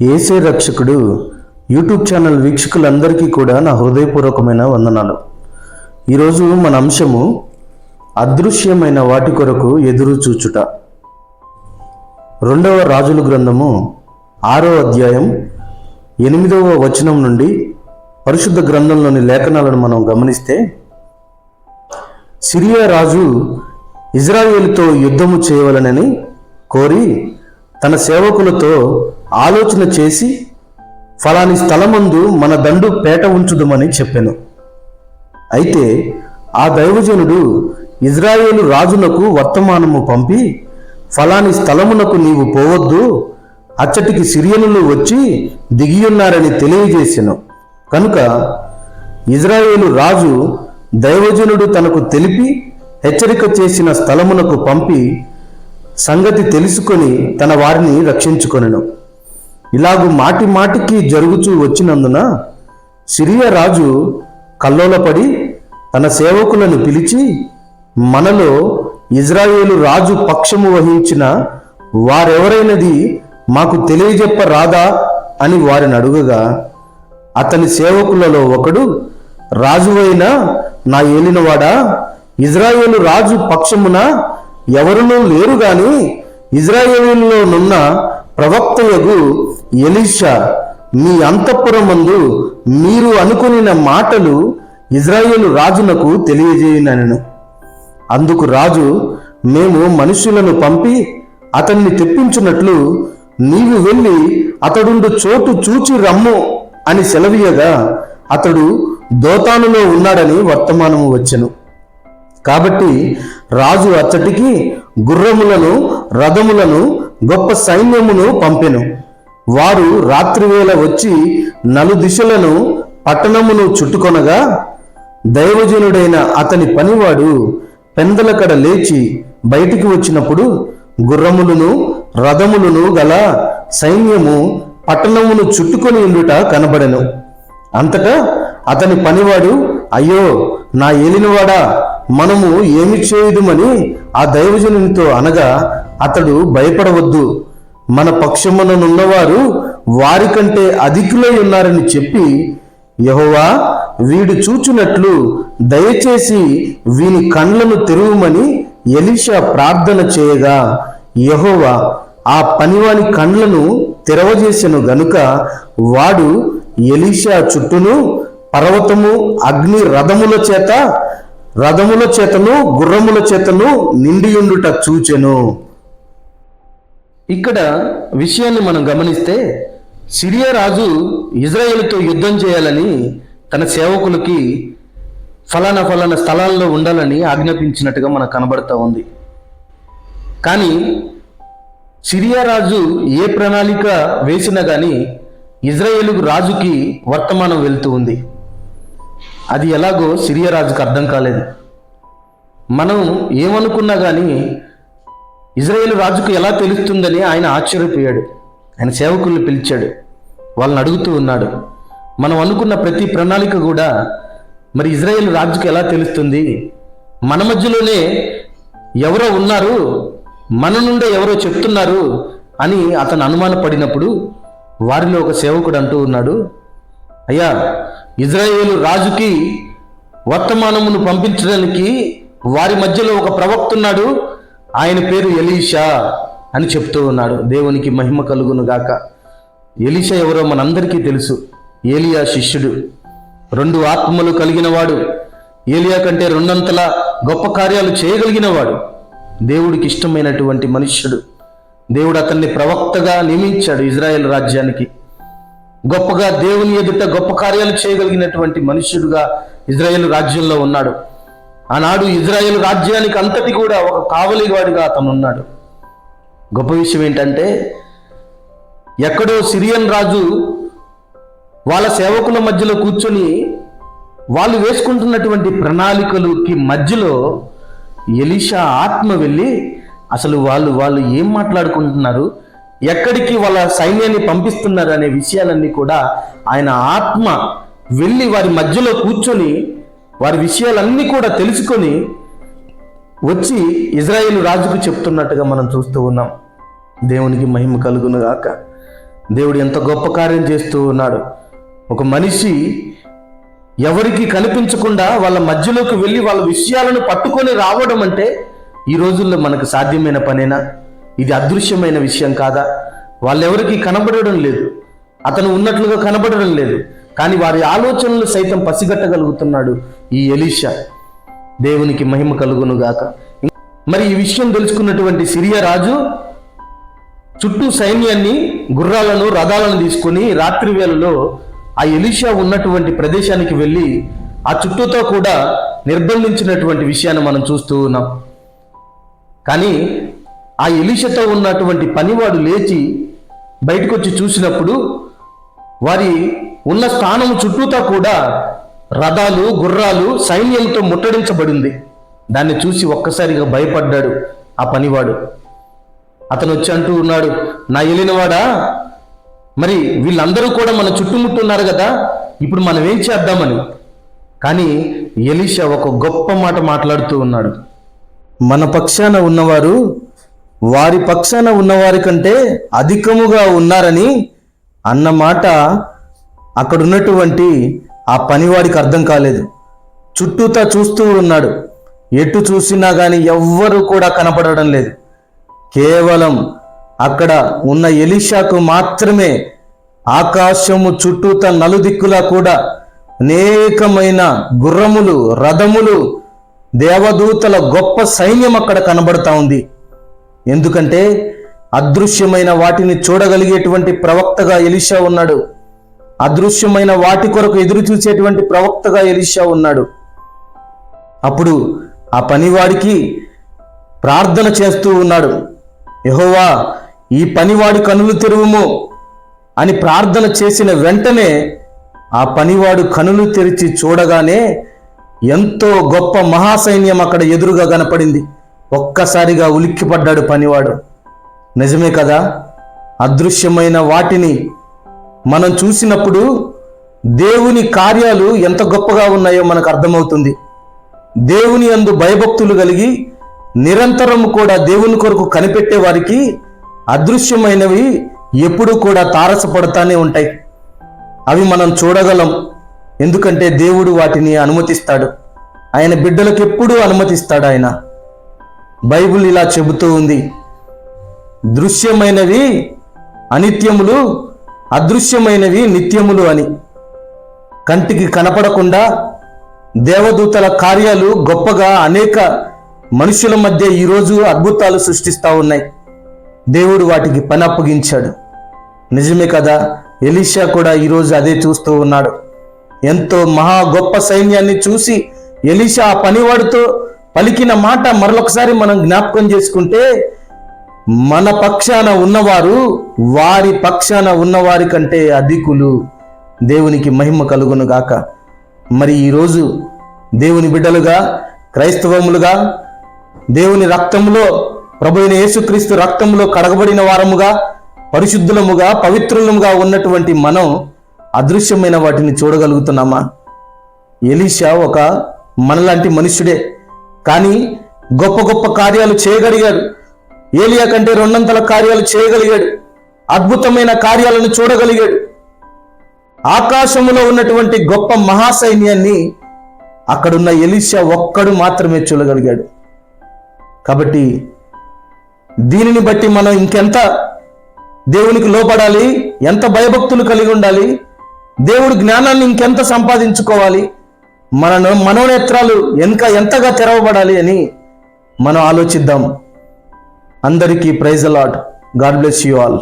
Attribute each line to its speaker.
Speaker 1: ఏసే రక్షకుడు YouTube channel వీక్షకులందరికీ కూడా నా హృదయపూర్వకమైన వందనాలు. ఈరోజు మన అంశము అదృశ్యమైన వాటి కొరకు ఎదురు చూచుట. రెండవ రాజుల గ్రంథము ఆరో అధ్యాయం ఎనిమిదవ వచనం నుండి పరిశుద్ధ గ్రంథంలోని లేఖనాలను మనం గమనిస్తే సిరియా రాజు ఇజ్రాయేల్తో యుద్ధము చేయవలనని కోరి తన సేవకులతో ఆలోచన చేసి ఫలాని స్థలమందు మన దండు పేట ఉంచుదమని చెప్పాను. అయితే ఆ దైవజనుడు ఇజ్రాయేలు రాజునకు వర్తమానము పంపి ఫలాని స్థలమునకు నీవు పోవద్దు అచ్చటికి సిరియనులు వచ్చి దిగియున్నారని తెలియజేసెను. కనుక ఇజ్రాయేలు రాజు దైవజనుడు తనకు తెలిపి హెచ్చరిక చేసిన స్థలమునకు పంపి సంగతి తెలుసుకొని తన వారిని రక్షించుకొనెను. ఇలాగు మాటి మాటికి జరుగుచూ వచ్చినందున సిరియా రాజు కల్లోలపడి తన సేవకులను పిలిచి మనలో ఇజ్రాయేలు రాజు పక్షము వహించిన వారెవరైనది మాకు తెలియజెప్ప రాదా అని వారిని అడుగగా అతని సేవకులలో ఒకడు రాజువైన నా ఏలినవాడా ఇజ్రాయేలు రాజు పక్షమున ఎవరునూ లేరు గాని ఇజ్రాయేలులోనున్న ప్రవక్తయగు ఎలీషా మీ అంతఃపురమందు మీరు అనుకునిన మాటలు ఇజ్రాయేలు రాజునకు తెలియజేయనను. అందుకు రాజు మేము మనుషులను పంపి అతన్ని తెప్పించున్నట్లు నీవు వెళ్ళి అతడుండు చోటు చూచి రమ్ము అని సెలవీయగా అతడు దోతానులో ఉన్నాడని వర్తమానము వచ్చెను. కాబట్టి రాజు అచ్చటికి గుర్రములను రథములను గొప్ప సైన్యమును పంపెను. వారు రాత్రివేళ వచ్చి నలు దిశలను పట్టణమును చుట్టుకొనగా దైవజనుడైన అతని పనివాడు పెందలకడ లేచి బయటికి వచ్చినప్పుడు గుర్రములను రథములను గల సైన్యము పట్టణమును చుట్టుకొని ఉండుట కనబడెను. అంతటా అతని పనివాడు అయ్యో నా ఏలినవాడా మనము ఏమి చేయుదుమని ఆ దైవజనునితో అనగా అతడు భయపడవద్దు. మన పక్షముననున్నవారు వారికంటే అధికులై ఉన్నారని చెప్పి యహోవా వీడు చూచునట్లు దయచేసి వీని కండ్లను తెరువుమని ఎలీషా ప్రార్థన చేయగా యహోవా ఆ పనివాని కండ్లను తెరవజేసెను గనుక వాడు ఎలీషా చుట్టూను పర్వతము అగ్ని రథముల చేత రథముల చేతను గుర్రముల చేతను నిండియుండుట చూచెను. ఇక్కడ విషయాన్ని మనం గమనిస్తే సిరియా రాజు ఇజ్రాయేల్తో యుద్ధం చేయాలని తన సేవకులకి ఫలానా ఫలానా స్థలాల్లో ఉండాలని ఆజ్ఞాపించినట్టుగా మనకు కనబడుతూ ఉంది. కానీ సిరియా రాజు ఏ ప్రణాళిక వేసినా కానీ ఇజ్రాయేల్ రాజుకి వర్తమానం వెళ్తూ ఉంది. అది ఎలాగో సిరియా రాజుకు అర్థం కాలేదు. మనం ఏమనుకున్నా కానీ ఇజ్రాయేల్ రాజుకు ఎలా తెలుస్తుందని ఆయన ఆశ్చర్యపోయాడు. ఆయన సేవకుల్ని పిలిచాడు. వాళ్ళని అడుగుతూ ఉన్నాడు. మనం అనుకున్న ప్రతి ప్రణాళిక కూడా మరి ఇజ్రాయేల్ రాజుకు ఎలా తెలుస్తుంది? మన మధ్యలోనే ఎవరో ఉన్నారు మన నుండే ఎవరో చెప్తున్నారు అని అతను అనుమానపడినప్పుడు వారిలో ఒక సేవకుడు అంటూ ఉన్నాడు. అయ్యా ఇజ్రాయేలు రాజుకి వర్తమానమును పంపించడానికి వారి మధ్యలో ఒక ప్రవక్త ఉన్నాడు. ఆయన పేరు ఎలీషా అని చెప్తూ ఉన్నాడు. దేవునికి మహిమ కలుగును గాక. ఎలీషా ఎవరో మనందరికీ తెలుసు. ఏలియా శిష్యుడు. రెండు ఆత్మలు కలిగినవాడు. ఏలియా కంటే రెండంతల గొప్ప కార్యాలు చేయగలిగినవాడు. దేవుడికి ఇష్టమైనటువంటి మనుష్యుడు. దేవుడు అతన్ని ప్రవక్తగా నియమించాడు ఇజ్రాయెల్ రాజ్యానికి. గొప్పగా దేవుని ఎదుట గొప్ప కార్యాలు చేయగలిగినటువంటి మనుష్యుడుగా ఇజ్రాయెల్ రాజ్యంలో ఉన్నాడు. ఆనాడు ఇజ్రాయెల్ రాజ్యానికి అంతటి కూడా ఒక కావలివాడిగా అతను ఉన్నాడు గొప్ప విషయం ఏంటంటే ఎక్కడో సిరియన్ రాజు వాళ్ళ సేవకుల మధ్యలో కూర్చొని వాళ్ళు వేసుకుంటున్నటువంటి ప్రణాళికలకి మధ్యలో ఎలిషా ఆత్మ వెళ్ళి అసలు వాళ్ళు వాళ్ళు ఏం మాట్లాడుకుంటున్నారు? ఎక్కడికి వాళ్ళ సైన్యాన్ని పంపిస్తున్నారు అనే విషయాలన్నీ కూడా ఆయన ఆత్మ వెళ్ళి వారి మధ్యలో కూర్చొని వారి విషయాలన్నీ కూడా తెలుసుకొని వచ్చి ఇజ్రాయేల్ రాజుకు చెప్తున్నట్టుగా మనం చూస్తూ ఉన్నాం. దేవునికి మహిమ కలుగును గాక. దేవుడు ఎంత గొప్ప కార్యం చేస్తూ ఉన్నాడు. ఒక మనిషి ఎవరికి కనిపించకుండా వాళ్ళ మధ్యలోకి వెళ్ళి వాళ్ళ విషయాలను పట్టుకొని రావడం అంటే ఈ రోజుల్లో మనకు సాధ్యమైన పనేనా? ఇది అదృశ్యమైన విషయం కాదా? వాళ్ళెవరికి కనబడడం లేదు. అతను ఉన్నట్లుగా కనబడడం లేదు. కానీ వారి ఆలోచనలు సైతం పసిగట్టగలుగుతున్నాడు ఈ ఎలీషా. దేవునికి మహిమ కలుగును గాక మరి ఈ విషయం తెలుసుకున్నటువంటి సిరియా రాజు చుట్టూ సైన్యాన్ని గుర్రాలను రథాలను తీసుకొని రాత్రి వేళలో ఆ ఎలీషా ఉన్నటువంటి ప్రదేశానికి వెళ్ళి ఆ చుట్టూతో కూడా నిర్బంధించినటువంటి విషయాన్ని మనం చూస్తూ ఉన్నాం. కానీ ఆ ఎలిషతో ఉన్నటువంటి పనివాడు లేచి బయటకు వచ్చి చూసినప్పుడు వారి ఉన్న స్థానం చుట్టూతా కూడా రథాలు గుర్రాలు సైన్యంతో ముట్టడించబడింది. దాన్ని చూసి ఒక్కసారిగా భయపడ్డాడు ఆ పనివాడు. అతను వచ్చి అంటూ ఉన్నాడు నా ఎలినవాడా మరి వీళ్ళందరూ కూడా మన చుట్టుముట్టున్నారు కదా ఇప్పుడు మనం ఏం చేద్దామని? కానీ ఎలీషా ఒక గొప్ప మాట మాట్లాడుతూ ఉన్నాడు. మన పక్షాన ఉన్నవారు వారి పక్షాన ఉన్నవారి కంటే అధికముగా ఉన్నారని అన్నమాట అక్కడ ఉన్నటువంటి ఆ పనివాడికి అర్థం కాలేదు. చుట్టూతా చూస్తూ ఉన్నాడు. ఎటు చూసినా కానీ ఎవ్వరూ కూడా కనపడడం లేదు. కేవలం అక్కడ ఉన్న ఎలిషాకు మాత్రమే ఆకాశము చుట్టూత నలుదిక్కులా కూడా అనేకమైన గుర్రములు రథములు దేవదూతల గొప్ప సైన్యం అక్కడ కనబడతా ఉంది. ఎందుకంటే అదృశ్యమైన వాటిని చూడగలిగేటువంటి ప్రవక్తగా ఎలిషా ఉన్నాడు. అదృశ్యమైన వాటి కొరకు ఎదురు చూసేటువంటి ప్రవక్తగా ఎలిషా ఉన్నాడు. అప్పుడు ఆ పనివాడికి ప్రార్థన చేస్తూ ఉన్నాడు. యహోవా ఈ పనివాడి కనులు తెరువుము అని ప్రార్థన చేసిన వెంటనే ఆ పనివాడు కనులు తెరిచి చూడగానే ఎంతో గొప్ప మహాసైన్యం అక్కడ ఎదురుగా కనపడింది. ఒక్కసారిగా ఉలిక్కిపడ్డాడు పనివాడు. నిజమే కదా? అదృశ్యమైన వాటిని మనం చూసినప్పుడు దేవుని కార్యాలు ఎంత గొప్పగా ఉన్నాయో మనకు అర్థమవుతుంది. దేవుని అందు భయభక్తులు కలిగి నిరంతరం కూడా దేవుని కొరకు కనిపెట్టే వారికి అదృశ్యమైనవి ఎప్పుడూ కూడా తారసపడతానే ఉంటాయి. అవి మనం చూడగలం. ఎందుకంటే దేవుడు వాటిని అనుమతిస్తాడు. ఆయన బిడ్డలకు ఎప్పుడూ అనుమతిస్తాడు ఆయన. బైబిల్ ఇలా చెబుతూ ఉంది. దృశ్యమైనవి అనిత్యములు అదృశ్యమైనవి నిత్యములు అని. కంటికి కనపడకుండా దేవదూతల కార్యాలు గొప్పగా అనేక మనుషుల మధ్య ఈరోజు అద్భుతాలు సృష్టిస్తూ ఉన్నాయి. దేవుడు వాటికి పని అప్పగించాడు. నిజమే కదా ఎలీషా కూడా ఈరోజు అదే చూస్తూ ఉన్నాడు. ఎంతో మహా గొప్ప సైన్యాన్ని చూసి ఎలీషా ఆ పనివాడితో పలికిన మాట మరొకసారి మనం జ్ఞాపకం చేసుకుంటే మన పక్షాన ఉన్నవారు వారి పక్షాన ఉన్నవారి కంటే అధికులు. దేవునికి మహిమ కలుగును గాక. మరి ఈరోజు దేవుని బిడ్డలుగా క్రైస్తవములుగా దేవుని రక్తములో ప్రభు అయిన యేసుక్రీస్తు రక్తంలో కడగబడిన వారముగా పరిశుద్ధులముగా పవిత్రులముగా ఉన్నటువంటి మనం అదృశ్యమైన వాటిని చూడగలుగుతున్నామా? ఎలీషా ఒక మనలాంటి మనుష్యుడే. కానీ గొప్ప గొప్ప కార్యాలు చేయగలిగాడు. ఏలియా కంటే రెండంతల కార్యాలు చేయగలిగాడు. అద్భుతమైన కార్యాలను చూడగలిగాడు. ఆకాశములో ఉన్నటువంటి గొప్ప మహాసైన్యాన్ని అక్కడున్న ఎలిషా ఒక్కడు మాత్రమే చూడగలిగాడు. కాబట్టి దీనిని బట్టి మనం ఇంకెంత దేవునికి లోపడాలి ఎంత భయభక్తులు కలిగి ఉండాలి దేవుడు జ్ఞానాన్ని ఇంకెంత సంపాదించుకోవాలి మన మనోనేత్రాలు ఎంత ఎంతగా తెరవబడాలి అని మనం ఆలోచిద్దాం. అందరికీ prize a lot. God bless you all.